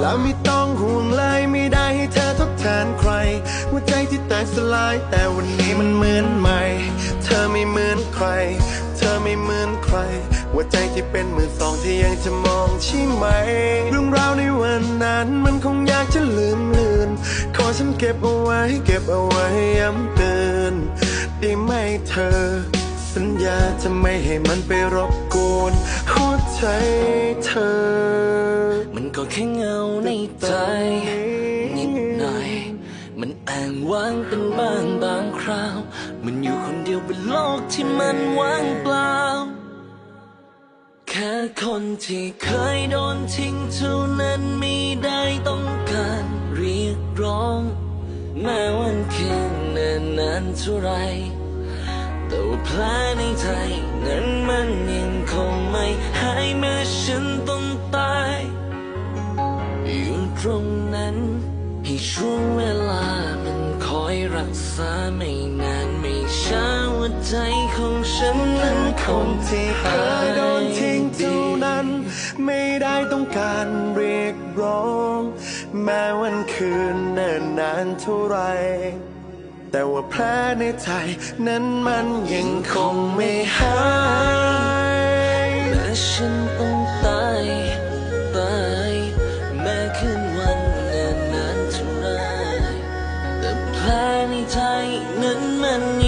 แล้วไม่ต้องห่วงเลยไม่ได้ให้เธอทดแทนใครหัวใจที่แตกสลาย แต่วันนี้มันเหมือนใหม่ เธอไม่เหมือนใคร เธอไม่เหมือนใครหัวใจที่เป็นมือสองที่ยังจะมองใช่ไหม เรื่องราวในวันนั้นมันคงอยากจะลืมเลือนขอฉันเก็บเอาไว้เก็บเอาไว้ย้ำเตือนได้ไหมเธอ สัญญาจะไม่ให้มันไปรบกวนหัวใจเธอ ก็แค่เงาในใจ นิดหน่อย มันแอ้างว้างเป็นบางบางคราว มันอยู่คนเดียวบนโลกที่มันว่างเปล่า แค่คนที่เคยโดนทิ้งเท่านั้นไม่ได้ต้องการเรียกร้อง แม้วันคืนนิ่นนานเท่าไรแต่ว่าแผลในใจนั้นมันยังคงไม่หายเมื่อฉันต้อง ตรงนั้น ให้ช่วงเวลามันคอยรักษาไม่นานไม่ช้าหัวใจของฉันนั้นคงที่เคยโดนทิ้งเท่านั้น ไม่ได้ต้องการเรียกร้อง แม้วันคืนเนิ่นนานเท่าไรแต่ว่าแผลในใจนั้นมันยังคงไม่หายและฉันต้อง นั้นมัน